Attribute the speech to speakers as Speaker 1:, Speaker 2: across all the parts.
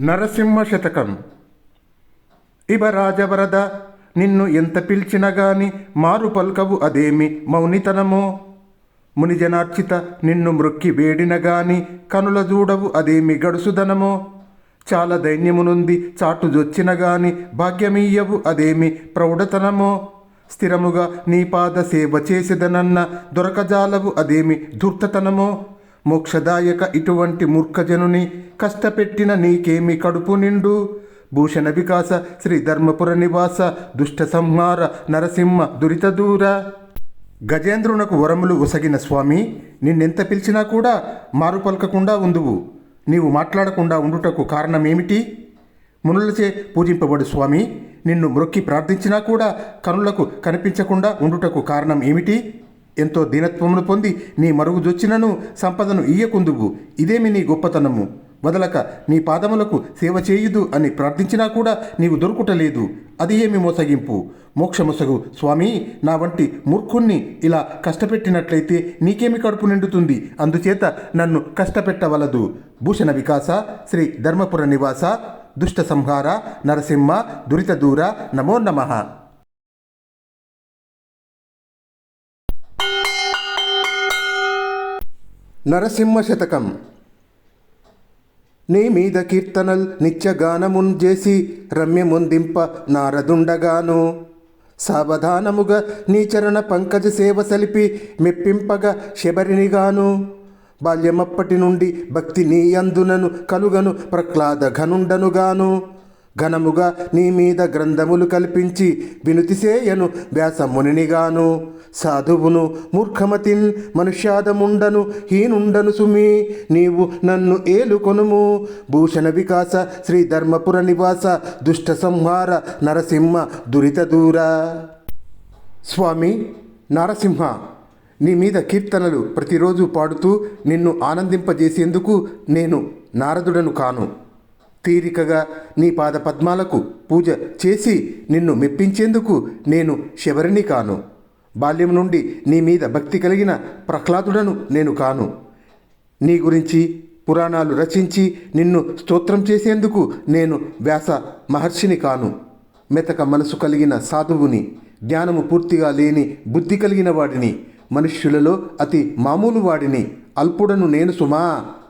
Speaker 1: నరసింహ శతకం. ఇవ రాజవరద నిన్ను ఎంత పిలిచినా గాని మారు పల్కవు అదేమి మౌనితనమో? మునిజనార్చిత నిన్ను మృక్కి వేడిన గాని కనుల చూడవు అదేమి గడుసుదనమో? చాలా దైన్యమునుంది చాటు జొచ్చిన గాని భాగ్యమీయవు అదేమి ప్రౌఢతనమో? స్థిరముగా నీ పాద సేవ చేసేదనన్న దొరకజాలవు అదేమి ధూర్తతనమో? మోక్షదాయక ఇటువంటి మూర్ఖజనుని కష్టపెట్టిన నీకేమి కడుపు నిండు? భూషణ వికాస శ్రీ ధర్మపుర నివాస దుష్ట సంహార నరసింహ దురిత దూర. గజేంద్రునకు వరములు ఉసగిన స్వామి నిన్నెంత పిలిచినా కూడా మారుపలకకుండా ఉందువు. నీవు మాట్లాడకుండా ఉండుటకు కారణమేమిటి? మునులచే పూజింపబడు స్వామి నిన్ను మ్రొక్కి ప్రార్థించినా కూడా కనులకు కనిపించకుండా ఉండుటకు కారణం ఏమిటి ఎంతో దీనత్వమును పొంది నీ మరుగు జొచ్చినను సంపదను ఇయ్యకుందువు. ఇదేమి నీ గొప్పతనము? వదలక నీ పాదములకు సేవ చేయుదు అని ప్రార్థించినా కూడా నీవు దొరుకుటలేదు. అది ఏమి మోసగింపు? మోక్షమొసగు. స్వామి నా వంటి మూర్ఖుణ్ణి ఇలా కష్టపెట్టినట్లయితే నీకేమి కడుపు నిండుతుంది? అందుచేత నన్ను కష్టపెట్టవలదు. భూషణ వికాస శ్రీ ధర్మపుర నివాస దుష్ట సంహార నరసింహ దురిత దూర నమో నమః. నరసింహ శతకం. నీ మీద కీర్తనల్ నిత్యగానమున్ చేసి రమ్యముందింప నారదుండగాను. సావధానముగా నీ చరణ పంకజ సేవ సలిపి మెప్పింపగా శబరినిగాను. బాల్యమప్పటి నుండి భక్తి నీ అందునను కలుగను ప్రహ్లాద ఘనుండనుగాను ఘనముగా నీ మీద గ్రంథములు కల్పించి వినుతిసేయను వ్యాసమునిగాను సాధువును మూర్ఖమతిన్ మనుష్యాదముండను హీనుండను సుమి నీవు నన్ను ఏలుకొనుము. భూషణ వికాస శ్రీ ధర్మపుర నివాస దుష్ట సంహార నరసింహ దురిత దూర. స్వామి నారసింహ నీ మీద కీర్తనలు ప్రతిరోజు పాడుతూ నిన్ను ఆనందింపజేసేందుకు నేను నారదుడను కాను. తీరికగా నీ పాద పద్మాలకు పూజ చేసి నిన్ను మెప్పించేందుకు నేను శబరిని కాను. బాల్యం నుండి నీ మీద భక్తి కలిగిన ప్రహ్లాదుడను నేను కాను. నీ గురించి పురాణాలు రచించి నిన్ను స్తోత్రం చేసేందుకు నేను వ్యాస మహర్షిని కాను. మెతక మనసు కలిగిన సాధువుని జ్ఞానము పూర్తిగా లేని బుద్ధి కలిగిన వాడిని మనుష్యులలో అతి మామూలు వాడిని అల్పుడను నేను సుమా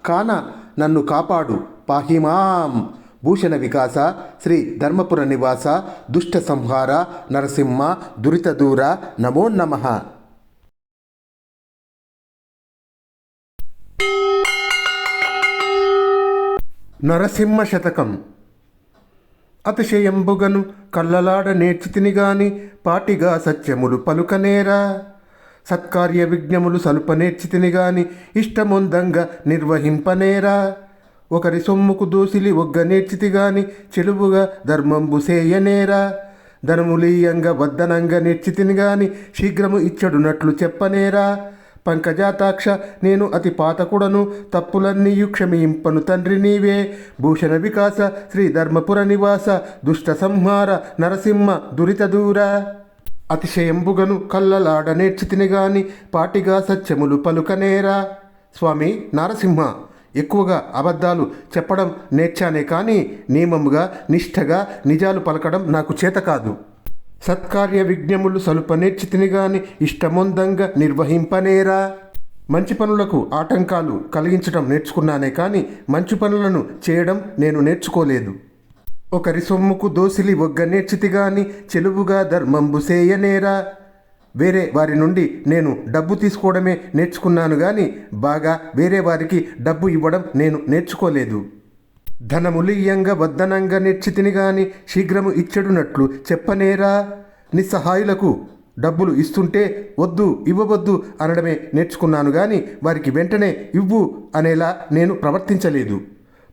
Speaker 1: కాన నన్ను కాపాడు. పాహిమాం భూషణ వికాస శ్రీ ధర్మపుర నివాస దుష్ట సంహార నరసింహ దురిత దూర నమో నమః. నరసింహ శతకం. అతిశయంబుగను కళ్ళలాడ నేర్చితిని గాని పాటిగా సత్యములు పలుకనేరా సత్కార్య విజ్ఞములు సలుప నేర్చితిని గాని ఇష్టముందంగా నిర్వహింపనేరా ఒకరి సొమ్ముకు దూసిలి ఒగ్గ నేర్చితి గాని చెలువుగా ధర్మంబు సేయనేరా. ధనములీయంగా వద్దనంగా నేర్చితిని గాని శీఘ్రము ఇచ్చడునట్లు చెప్పనేరా. పంకజాతాక్ష నేను అతి పాతకుడను తప్పులన్నీయు క్షమింపను తండ్రి నీవే. భూషణ వికాస శ్రీ ధర్మపుర నివాస దుష్ట సంహార నరసింహ దురిత దూర. అతిశయంబుగను కళ్ళలాడ నేర్చితిని గాని పాటిగా సత్యములు పలుకనేరా. స్వామి నారసింహ ఎక్కువగా అబద్ధాలు చెప్పడం నేర్చానే కానీ నియమముగా నిష్ఠగా నిజాలు పలకడం నాకు చేత కాదు. సత్కార్య విజ్ఞములు సలుప నేర్చితిని గాని ఇష్టమొందంగా నిర్వహింపనేరా? మంచి పనులకు ఆటంకాలు కలిగించడం నేర్చుకున్నానే కానీ మంచి పనులను చేయడం నేను నేర్చుకోలేదు. ఒకరి సొమ్ముకు దోసిలి ఒగ్గ నేర్చితి గాని చెలువుగా ధర్మంబు సేయనేరా? వేరే వారి నుండి నేను డబ్బు తీసుకోవడమే నేర్చుకున్నాను కానీ బాగా వేరే వారికి డబ్బు ఇవ్వడం నేను నేర్చుకోలేదు. ధనములీయంగా వద్దనంగా నేర్చితిని గాని శీఘ్రము ఇచ్చడునట్లు చెప్పనేరా? నిస్సహాయులకు డబ్బులు ఇస్తుంటే వద్దు ఇవ్వవద్దు అనడమే నేర్చుకున్నాను కానీ వారికి వెంటనే ఇవ్వు అనేలా నేను ప్రవర్తించలేదు.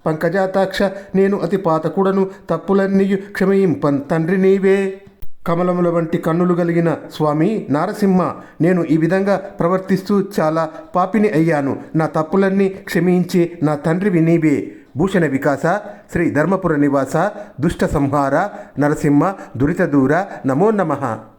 Speaker 1: పంకజాతాక్ష నేను అతి పాతకుడను తప్పులన్నీ క్షమయింపన్ తండ్రి నీవే. కమలముల వంటి కన్నులు కలిగిన స్వామి నారసింహ నేను ఈ విధంగా ప్రవర్తిస్తూ చాలా పాపిని అయ్యాను. నా తప్పులన్నీ క్షమించి నా తండ్రివి నీవే భూషణ వికాస శ్రీ ధర్మపుర నివాస దుష్ట సంహార నరసింహ దురిత దూర నమో నమః.